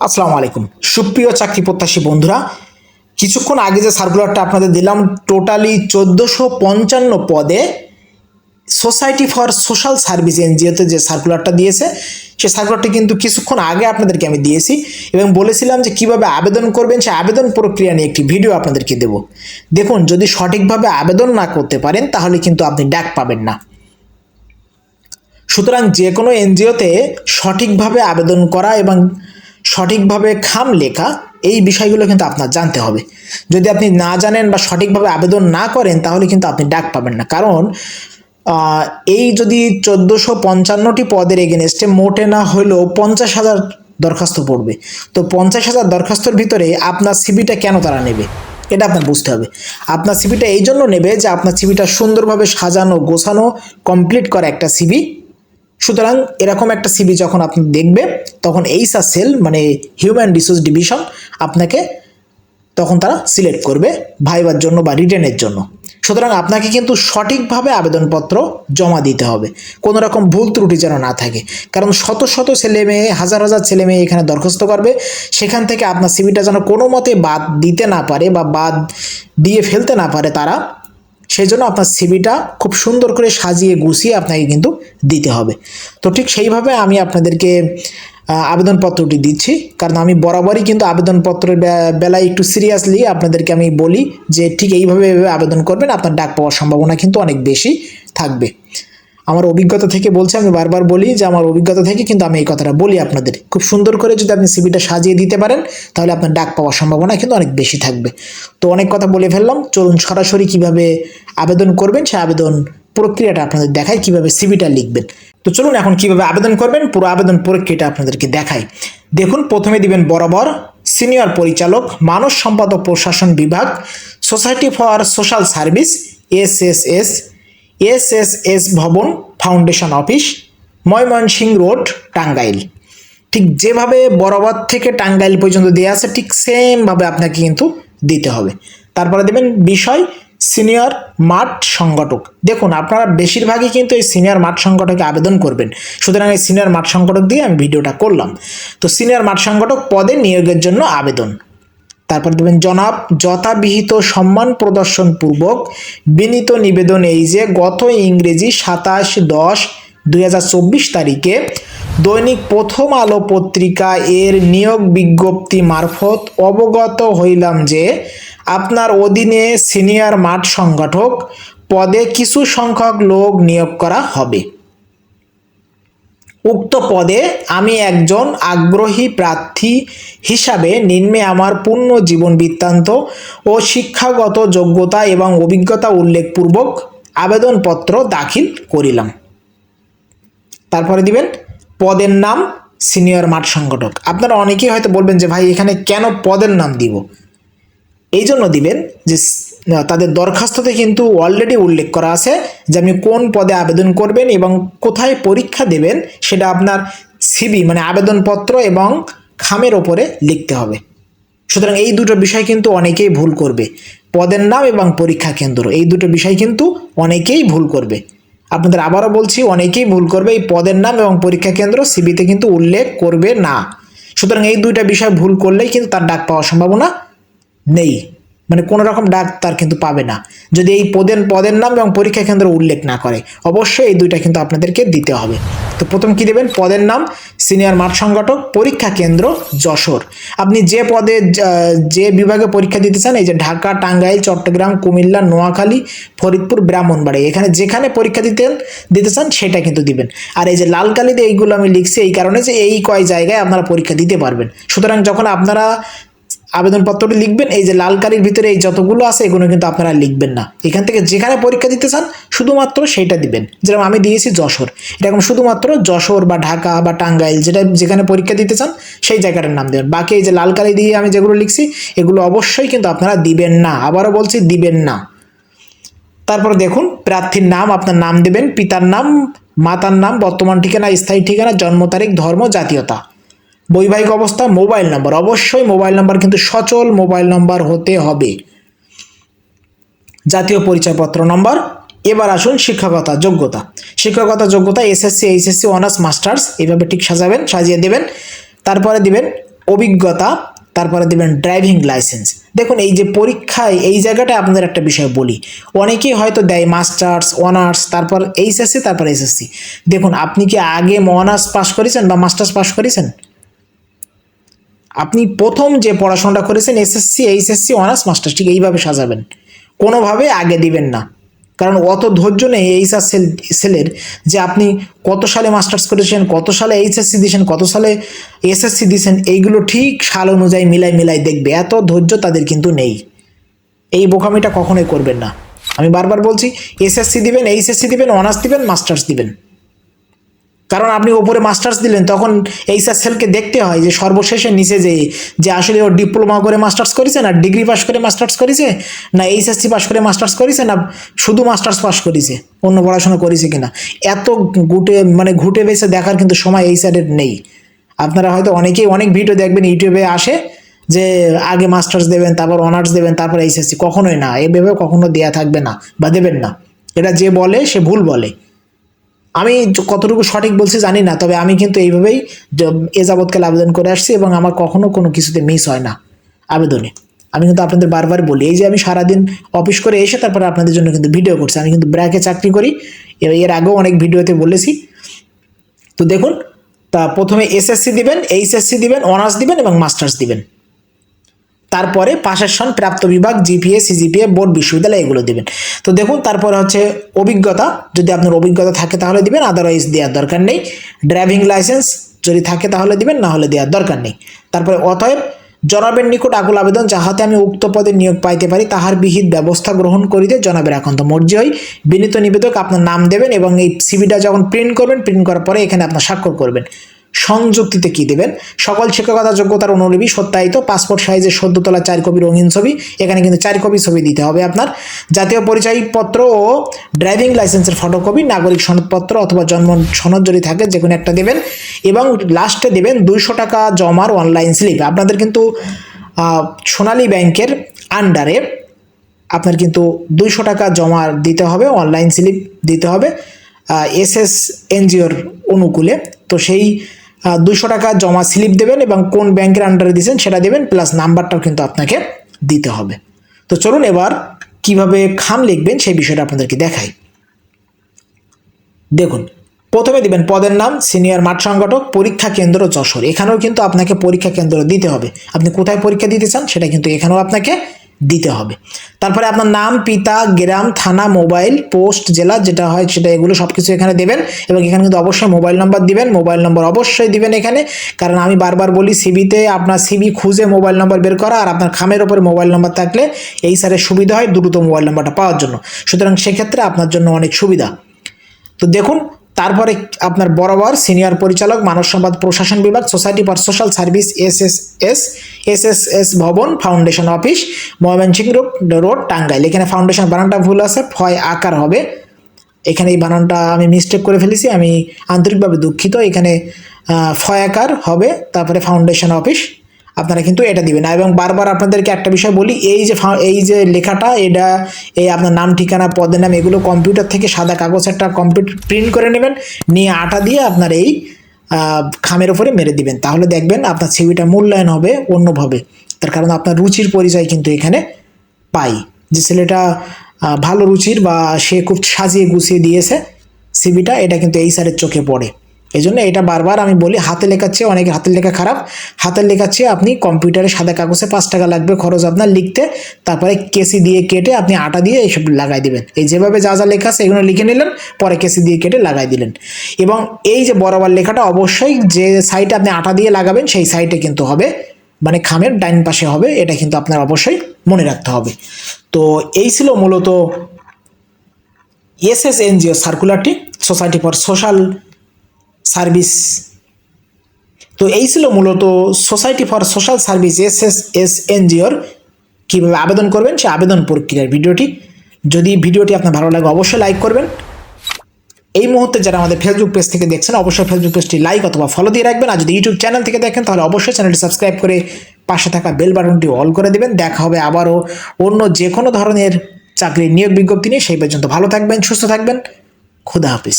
আসসালামু আলাইকুম। সুপ্রিয় চাকরি প্রত্যাশী বন্ধুরা, কিছুক্ষণ আগে যে সার্কুলারটা আপনাদের দিলাম টোটালি চোদ্দোশো পঞ্চান্ন পদে সোসাইটি ফর সোশ্যাল সার্ভিস এনজিওতে যে সার্কুলারটা দিয়েছে, সেই সার্কুলারটি কিন্তু কিছুক্ষণ আগে আপনাদেরকে আমি দিয়েছি এবং বলেছিলাম যে কীভাবে আবেদন করবেন, সেই আবেদন প্রক্রিয়া নিয়ে একটি ভিডিও আপনাদেরকে দেব। দেখুন, যদি সঠিকভাবে আবেদন না করতে পারেন, তাহলে কিন্তু আপনি ডাক পাবেন না। সুতরাং যে কোনো এনজিওতে সঠিকভাবে আবেদন করা এবং সঠিকভাবে খাম লেখা, এই বিষয়গুলো কিন্তু আপনার জানতে হবে। যদি আপনি না জানেন বা সঠিকভাবে আবেদন না করেন, তাহলে কিন্তু আপনি ডাক পাবেন না। কারণ এই যদি চোদ্দোশো পঞ্চান্নটি পদের এগেনস্টে মোটে না হলেও পঞ্চাশ হাজার দরখাস্ত পড়বে। তো পঞ্চাশ হাজার দরখাস্তর ভিতরে আপনার সিবিটা কেন তারা নেবে? এটা আপনার বুঝতে হবে। আপনার সিবিটা এই জন্য নেবে যে আপনার সিবিটা সুন্দরভাবে সাজানো, গোছানো কমপ্লিট করা একটা সিবি সুতরাং এরকম একটা সিবি যখন আপনি দেখবে, তখন এইচআর সেল মানে হিউম্যান রিসোর্স ডিভিশন আপনাকে তখন তারা সিলেক্ট করবে ভাইবার জন্য বা রিটেনের জন্য। সুতরাং আপনাকে কিন্তু সঠিকভাবে আবেদনপত্র জমা দিতে হবে। কোনো রকম ভুল ত্রুটি যেন না থাকে। কারণ শত শত ছেলে মেয়ে, হাজার হাজার ছেলে মেয়ে এখানে দরখাস্ত করবে। সেখান থেকে আপনার সিবিটা যেন কোনো মতে বাদ দিতে না পারে বা বাদ দিয়ে ফেলতে না পারে তারা সেই জন্য আপনার সিবিটা খুব সুন্দর করে সাজিয়ে গুছিয়ে আপনাকে কিন্তু দিতে হবে। তো ঠিক সেইভাবে আমি আপনাদেরকে আবেদনপত্রটি দিচ্ছি। কারণ আমি বরাবরই কিন্তু আবেদনপত্রের বেলায় একটু সিরিয়াসলি আপনাদেরকে আমি বলি যে ঠিক এইভাবে আবেদন করবেন, আপনার ডাক পাওয়ার সম্ভাবনা কিন্তু অনেক বেশি থাকবে। আমার অভিজ্ঞতা থেকে বলছি, আমি বারবার বলি যে আমার অভিজ্ঞতা থেকে কিন্তু আমি এই কথাটা বলি আপনাদের। খুব সুন্দর করে যদি আপনি সিবিটা সাজিয়ে দিতে পারেন, তাহলে আপনার ডাক পাওয়ার সম্ভাবনা কিন্তু অনেক বেশি থাকবে। তো অনেক কথা বলে ফেললাম, চলুন সরাসরি কীভাবে আবেদন করবেন সে আবেদন প্রক্রিয়াটা আপনাদের দেখায় কীভাবে সিবিটা লিখবেন। তো চলুন এখন কীভাবে আবেদন করবেন, পুরো আবেদন প্রক্রিয়াটা আপনাদেরকে দেখাই। দেখুন, প্রথমে দিবেন বরাবর সিনিয়র পরিচালক, মানব সম্পাদক প্রশাসন বিভাগ society for social service S S S S S S ভবন, foundation office Mymensingh road, Tangail. ঠিক যেভাবে বরাবর থেকে টাঙ্গাইল পর্যন্ত দেওয়া আছে, ঠিক সেমভাবে আপনাকে কিন্তু দিতে হবে। তারপরে দেবেন বিষয়, সিনিয়র মাঠ সংগঠক। দেখুন, আপনারা বেশিরভাগই কিন্তু এই সিনিয়র মাঠ সংগঠকে আবেদন করবেন। সুতরাং এই সিনিয়র মাঠ সংগঠক দিয়ে আমি ভিডিওটা করলাম। তো সিনিয়র মাঠ সংগঠক পদে নিয়োগের জন্য আবেদন। তারপর দেবেন, জনাব, যথাবিহিত সম্মান প্রদর্শন পূর্বক বিনীত নিবেদন এই যে গত ইংরেজি সাতাশ দশ দুই তারিখে দৈনিক প্রথম আলো পত্রিকা এর নিয়োগ বিজ্ঞপ্তি মারফত অবগত হইলাম যে আপনার অধীনে সিনিয়র মাঠ সংগঠক পদে কিছু সংখ্যক লোক নিয়োগ করা হবে। উক্ত পদে আমি একজন আগ্রহী প্রার্থী হিসাবে নিম্নে আমার পূর্ণ জীবন বৃত্তান্ত ও শিক্ষাগত যোগ্যতা এবং অভিজ্ঞতা উল্লেখপূর্বক আবেদনপত্র দাখিল করিলাম। তারপরে দিবেন, পদের নাম সিনিয়র মাঠ সংগঠক। আপনারা অনেকেই হয়তো বলবেন যে ভাই, এখানে কেন পদের নাম দিব? এই জন্য দিবেন যে তাদের দরখাস্ততে কিন্তু অলরেডি উল্লেখ করা আছে যে আপনি কোন পদে আবেদন করবেন এবং কোথায় পরীক্ষা দেবেন, সেটা আপনার সিবি মানে আবেদনপত্র এবং খামের ওপরে লিখতে হবে। সুতরাং এই দুটো বিষয় কিন্তু অনেকেই ভুল করবে। পদের নাম এবং পরীক্ষা কেন্দ্র, এই দুটো বিষয় কিন্তু অনেকেই ভুল করবে। আপনাদের আবারও বলছি, অনেকেই ভুল করবে, এই পদের নাম এবং পরীক্ষা কেন্দ্র সিবিতে কিন্তু উল্লেখ করবে না। সুতরাং এই দুইটা বিষয় ভুল করলেই কিন্তু তার ডাক পাওয়ার সম্ভাবনা নেই। মানে কোনো রকম ডাক তার কিন্তু পাবে না। যদি এই পদের পদের নাম এবং পরীক্ষা কেন্দ্র উল্লেখ না করে, অবশ্যই এই দুইটা কিন্তু আপনাদেরকে দিতে হবে। তো প্রথম কি দেবেন? পদের নাম, সিনিয়র মাঠ সংগঠক, পরীক্ষা কেন্দ্র, যশোর। আপনি যে পদে যে বিভাগে পরীক্ষা দিতে চান, এই যে ঢাকা, টাঙ্গাইল, চট্টগ্রাম, কুমিল্লা, নোয়াখালী, ফরিদপুর ব্রাহ্মণবাড়ি এখানে যেখানে পরীক্ষা দিতেন দিতে চান, সেটা কিন্তু দিবেন। আর এই যে লাল কালিতে এইগুলো আমি লিখছি, এই কারণে যে এই কয় জায়গায় আপনারা পরীক্ষা দিতে পারবেন। সুতরাং যখন আপনারা আবেদনপত্রটি লিখবেন। এই যে লাল কালির ভিতরে এই যতগুলো আছে, এগুলো কিন্তু আপনারা লিখবেন না। এখান থেকে যেখানে পরীক্ষা দিতে চান, শুধুমাত্র সেইটা দিবেন। যেরকম আমি দিয়েছি যশোর। এরকম শুধুমাত্র যশোর বা ঢাকা বা টাঙ্গাইল যেটা যেখানে পরীক্ষা দিতে চান, সেই জায়গাটার নাম দেবেন। বাকি এই যে লাল কালি দিয়ে আমি যেগুলো লিখছি, এগুলো অবশ্যই কিন্তু আপনারা দিবেন না। আবারও বলছি, দিবেন না। তারপর দেখুন, প্রার্থীর নাম, আপনার নাম দেবেন, পিতার নাম, মাতার নাম, বর্তমান ঠিকানা, স্থায়ী ঠিকানা, জন্ম তারিখ, ধর্ম, জাতীয়তা। বৈবাহিক অবস্থা, মোবাইল নম্বর। অবশ্যই মোবাইল নম্বর কিন্তু সচল মোবাইল নম্বর হতে হবে। জাতীয় পরিচয়পত্র নম্বর। এবার আসুন শিক্ষকতা যোগ্যতা। শিক্ষকতা যোগ্যতা, এসএসসি, এইচএসসি, অনার্স, মাস্টার্স এইভাবে ঠিক সাজাবেন, সাজিয়ে দেবেন। তারপরে দিবেন অভিজ্ঞতা, তারপরে দেবেন ড্রাইভিং লাইসেন্স। দেখুন, এই যে পরীক্ষায়, এই জায়গাটায় আপনাদের একটা বিষয় বলি। অনেকেই হয়তো দেয় মাস্টার্স, অনার্স, তারপর এইচএসসি, তারপর এসএসসি। দেখুন, আপনি কি আগে অনার্স পাস করেছেন বা মাস্টার্স পাস করেছেন? আপনি প্রথম যে পড়াশোনাটা করেছেন এসএসসি, এইচএসসি অনার্স মাস্টার্স ঠিক এইভাবে সাজাবেন। কোনোভাবে আগে দিবেন না। কারণ অত ধৈর্য নেই এইচআর সেল সেলের যে আপনি কত সালে মাস্টার্স করেছেন, কত সালে এইচএসসি দিয়েছেন কত সালে এসএসসি দিয়েছেন এইগুলো ঠিক সাল অনুযায়ী মিলাই মিলাই দেখবে। এত ধৈর্য তাদের কিন্তু নেই। এই বোকামিটা কখনোই করবেন না। আমি বারবার বলছি, এসএসসি দিবেন, এইচএসসি দিবেন অনার্স দিবেন মাস্টার্স দিবেন। কারণ আপনি ওপরে মাস্টার্স দিলেন, তখন এইচআর সেলকে দেখতে হয় যে সর্বশেষে নিচে যে যে আসলে ও ডিপ্লোমা করে মাস্টার্স করেছে না ডিগ্রি পাস করে মাস্টার্স করেছে, না এইচএসসি পাস করে মাস্টার্স করেছে, না শুধু মাস্টার্স পাস করেছে, অন্য পড়াশোনা করেছে কিনা। এত গুটে মানে ঘুটে বেছে দেখার কিন্তু সময় এই সাইডের নেই। আপনারা হয়তো অনেকেই অনেক ভিডিও দেখবেন ইউটিউবে আসে যে আগে মাস্টার্স দেবেন, তারপর অনার্স দেবেন, তারপর এইচএসসি কখনোই না, এভাবে কখনো দেয়া থাকবে না বা দেবেন না। এটা যে বলে সে ভুল বলে। আমি কতটুকু সঠিক বলছি জানি না, তবে আমি কিন্তু এইভাবেই এ যাবৎকাল আবেদন করে আসছি এবং আমার কখনো কোনো কিছুতে মিস হয় না আবেদনে। আমি কিন্তু আপনাদের বারবার বলি, এই যে আমি সারাদিন অফিস করে এসে তারপরে আপনাদের জন্য কিন্তু ভিডিও করছি। আমি কিন্তু ব্র্যাকে চাকরি করি এর আগেও অনেক ভিডিওতে বলেছি। তো দেখুন, তা প্রথমে এসএসসি দিবেন এইচএসসি দিবেন অনার্স দিবেন এবং মাস্টার্স দিবেন। তারপরে পাশের প্রাপ্ত বিভাগ, জিপিএ, সিজিপিএ, বোর্ড, বিশ্ববিদ্যালয় এগুলো দেবেন। তো দেখুন, তারপরে হচ্ছে অভিজ্ঞতা। যদি আপনার অভিজ্ঞতা থাকে তাহলে দিবেন আদারওয়াইজ দেওয়ার দরকার নেই। ড্রাইভিং লাইসেন্স যদি থাকে তাহলে দিবেন, না হলে দেওয়ার দরকার নেই। তারপরে অতএব জনাবের নিকট আকুল আবেদন যাহাতে আমি উক্ত পদে নিয়োগ পাইতে পারি, তাহার বিহিত ব্যবস্থা গ্রহণ করিতে জনাবের একান্ত মর্জি হই। বিনীত নিবেদক আপনার নাম দেবেন এবং এই সিবিটা যখন প্রিন্ট করবেন প্রিন্ট করার পরে এখানে আপনার স্বাক্ষর করবেন। সংযুক্তিতে কি দেবেন? সকল শিক্ষকতা যোগ্যতার অনুলিপি, সত্যায়িত পাসপোর্ট সাইজের সদ্য তোলা চার কপি রঙিন ছবি, এখানে কিন্তু চার কপি ছবি দিতে হবে আপনার। জাতীয় পরিচয়পত্র ও ড্রাইভিং লাইসেন্সের ফটোকপি নাগরিক সনদপত্র অথবা জন্ম সনদ যদি থাকে যে কোনো একটা দেবেন। এবং লাস্টে দেবেন দুইশো টাকা জমার অনলাইন স্লিপ আপনাদের কিন্তু সোনালী ব্যাংকের আন্ডারে আপনার কিন্তু দুইশো টাকা জমা দিতে হবে অনলাইন স্লিপ দিতে হবে এস এস এনজিওর অনুকূলে। তো সেই দুশো টাকা জমা স্লিপ দেবেন এবং কোন ব্যাংকের আন্ডারে দিয়েছেন সেটা দেবেন প্লাস নাম্বারটাও কিন্তু আপনাকে দিতে হবে। তো চলুন এবার কীভাবে খাম লিখবেন সেই বিষয়টা আপনাদেরকে দেখাই। দেখুন, প্রথমে দিবেন পদের নাম সিনিয়র মাঠ সংগঠক, পরীক্ষা কেন্দ্র যশোর। এখানেও কিন্তু আপনাকে পরীক্ষা কেন্দ্র দিতে হবে। আপনি কোথায় পরীক্ষা দিতে চান সেটা কিন্তু এখানেও আপনাকে দিতে হবে। তারপরে আপনার নাম, পিতা, গ্রাম, থানা, মোবাইল, পোস্ট, জেলা যেটা হয় সেটা এগুলো সব কিছু এখানে দেবেন এবং এখানে কিন্তু অবশ্যই মোবাইল নাম্বার দিবেন। মোবাইল নম্বর অবশ্যই দিবেন এখানে। কারণ আমি বারবার বলি সিবিতে আপনার সিবি খুঁজে মোবাইল নাম্বার বের করা আর আপনার খামের ওপরে মোবাইল নাম্বার থাকলে এই স্যারের সুবিধা হয় দ্রুত মোবাইল নাম্বারটা পাওয়ার জন্য। সুতরাং সেক্ষেত্রে আপনার জন্য অনেক সুবিধা। তো দেখুন তারপরে আপনার বরাবর সিনিয়র পরিচালক, মানব সম্পদ প্রশাসন বিভাগ, society for social service S S S S S S ভবন, foundation office, Mymensingh road road, Tangail. এখানে ফাউন্ডেশন বানানটা ভুল আছে ফয় আকার হবে। এখানে এই বানানটা আমি মিস্টেক করে ফেলেছি, আমি আন্তরিকভাবে দুঃখিত। এখানে ফয় আকার হবে, তারপরে ফাউন্ডেশন অফিস। আপনারা কিন্তু এটা দিবেন। না এবং বারবার আপনাদেরকে একটা বিষয় বলি, এই যে এই যে লেখাটা, এটা এই আপনার নাম, ঠিকানা, পদের নাম, এগুলো কম্পিউটার থেকে সাদা কাগজ একটা কম্পিউটার প্রিন্ট করে নেবেন, নিয়ে আটা দিয়ে আপনার এই খামের ওপরে মেরে দিবেন। তাহলে দেখবেন আপনার ছবিটা মূল্যায়ন হবে অন্যভাবে। তার কারণ আপনার রুচির পরিচয় কিন্তু এখানে পাই। যে ছেলেটা ভালো রুচির বা সে খুব সাজিয়ে গুছিয়ে দিয়েছে সিবিটা এটা কিন্তু এই স্যারের চোখে পড়ে। এই জন্য এটা বারবার আমি বলি হাতে লেখার চেয়ে অনেকের হাতের লেখা খারাপ। হাতের লেখার চেয়ে আপনি কম্পিউটারে সাদা কাগজে পাঁচ টাকা লাগবে, খরচ আপনার লিখতে। তারপরে কেসি দিয়ে কেটে আপনি আটা দিয়ে এইসব লাগাই দেবেন। এই যেভাবে যা যা লেখা এগুলো লিখে নিলেন, পরে কেসি দিয়ে কেটে লাগাই দিলেন। এবং এই যে বরাবর লেখাটা অবশ্যই যে সাইডে আপনি আটা দিয়ে লাগাবেন, সেই সাইডে কিন্তু হবে মানে খামের ডাইন পাশে হবে, এটা কিন্তু আপনার অবশ্যই মনে রাখতে হবে। তো এই ছিল মূলত এসএস এনজিও সার্কুলারটি, সোসাইটি ফর সোশ্যাল সার্ভিস। তো এই ছিল মূলত society for social service S S S এনজিওর কীভাবে আবেদন করবেন, সে আবেদন প্রক্রিয়ার ভিডিওটি। যদি ভিডিওটি আপনার ভালো লাগে, অবশ্যই লাইক করবেন। এই মুহূর্তে যারা আমাদের ফেসবুক পেজ থেকে দেখছেন, অবশ্যই ফেসবুক পেজটি লাইক অথবা ফলো দিয়ে রাখবেন। আর যদি ইউটিউব চ্যানেল থেকে দেখেন, তাহলে অবশ্যই চ্যানেলটি সাবস্ক্রাইব করে পাশে থাকা বেল বাটনটি অল করে দেবেন। দেখা হবে আবারও অন্য যে কোনো ধরনের চাকরির নিয়োগ বিজ্ঞপ্তি নিয়ে। সেই পর্যন্ত ভালো থাকবেন, সুস্থ থাকবেন। খুদা হাফিজ।